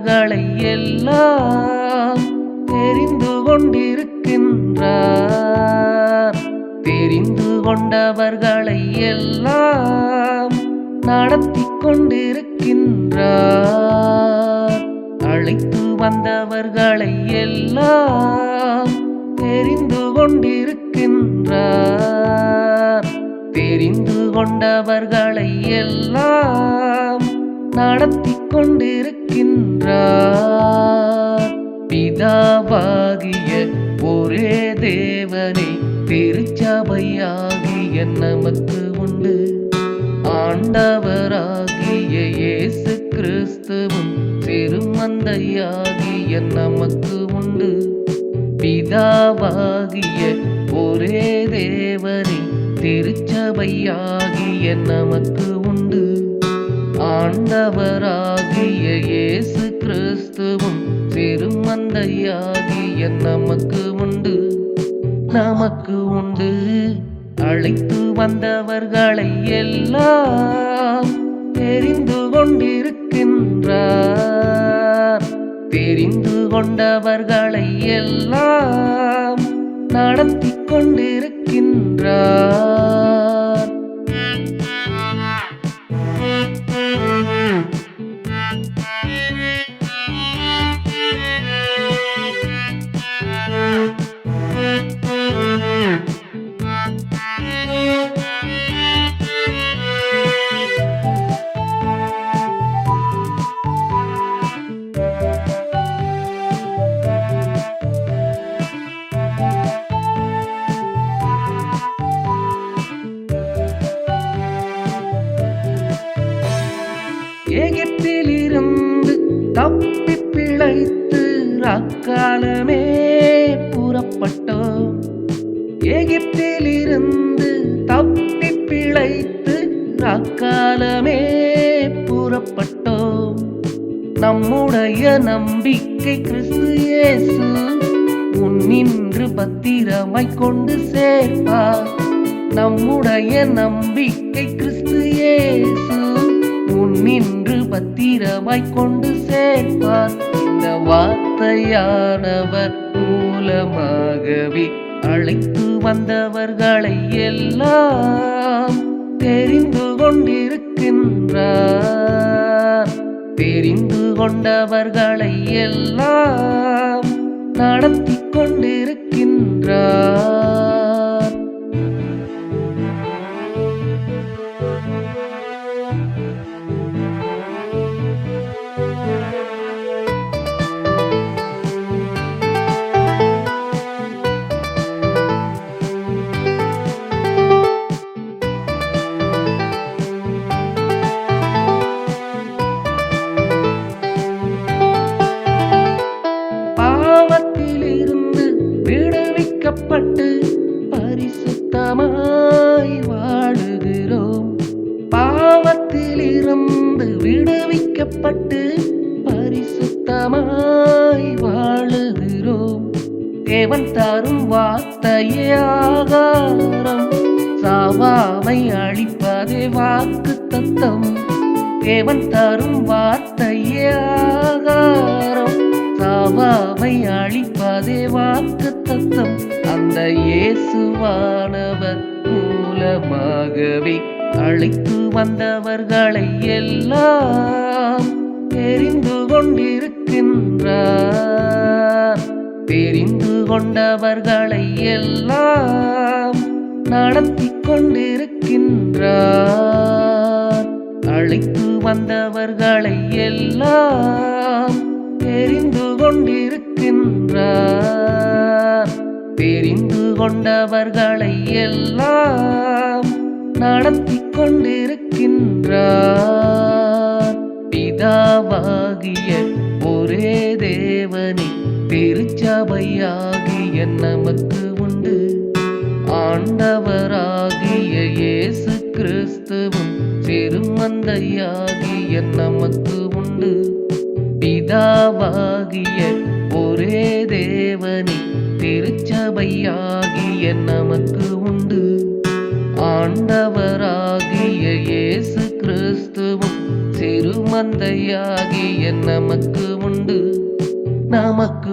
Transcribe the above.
வந்தவர்களை எல்லாம் தெரிந்து கொண்டிருக்கின்றார். தெரிந்து கொண்டவர்களை எல்லாம் நடத்தி கொண்டிருக்கின்றார். அழைத்து வந்தவர்களை எல்லாம் தெரிந்து கொண்டிருக்கின்றார். தெரிந்து கொண்டவர்களை எல்லாம் நடத்தி கொண்டிருக்கின்றார். பிதாவாகிய ஒரே தேவனை திருச்சபையாகிய நமக்கு உண்டு. ஆண்டவராகிய இயேசு கிறிஸ்துவும் திருமந்தையாகிய நமக்கு உண்டு. பிதாவாகிய ஒரே தேவனை திருச்சபையாகிய நமக்கு உண்டு ஆண்டவராகிய இயேசு கிறிஸ்துவும் திருமந்தையாகிய நமக்கு உண்டு. நமக்கு உண்டு. அழைத்து வந்தவர்களை எல்லாம் தெரிந்து கொண்டிருக்கின்றார். தெரிந்து கொண்டவர்களை எல்லாம் நடத்தி கொண்டிருக்கின்றார். காலமே புறப்பட்டோம். எகிப்திலிருந்து தப்பி பிழைத்து அக்காலமே புறப்பட்டோம். நம்முடைய நம்பிக்கை கிறிஸ்து இயேசு முன்னின்று பத்திரமாய் கொண்டு சேர்ப்பார் நம்முடைய நம்பிக்கை கிறிஸ்து இயேசு முன்னின்று பத்திரமாய் கொண்டு சேர்ப்பார் இந்த வார்த்தையானவர் மூலமாகவே அழைத்து வந்தவர்களை எல்லாம் தெரிந்து கொண்டிருக்கின்றார். தெரிந்து கொண்டவர்களை எல்லாம் நடத்தி கொண்டிருக்கின்றார். விடுவிக்கப்பட்டு பரிசுத்தமாய் வாழுகிறோம். தேவன் தரும் வார்த்தையே ஆகாரம். சாவாமை அழிப்பதே வாக்கு தத்தம். தேவன் தரும் வார்த்தையே ஆகாரம். சாவாமை அழிப்பதே வாக்கு தத்தம். அந்த இயேசுவானவர் மூலமாகவே அழைத்து வந்தவர்களை எல்லாம் தெரிந்து கொண்டிருக்கின்றார். தெரிந்து கொண்டவர்களை எல்லாம் நடத்தி கொண்டிருக்கின்றார். அழைத்து வந்தவர்களை எல்லாம் தெரிந்து கொண்டிருக்கின்றார். தெரிந்து கொண்டவர்களை எல்லாம் நடத்தி கொண்டிருக்கின்றார் பிதாவாகிய ஒரே தேவனே திருச்சபையாகிய நமக்கு உண்டு. ஆண்டவராகிய இயேசு கிறிஸ்துவும் திருமந்தையாகிய நமக்கு உண்டு. பிதாவாகிய ஒரே தேவனே திருச்சபையாகிய நமக்கு ஆண்டவராகிய இயேசு கிறிஸ்துவும் சிறுமந்தையாகிய நமக்கு உண்டு. நமக்கு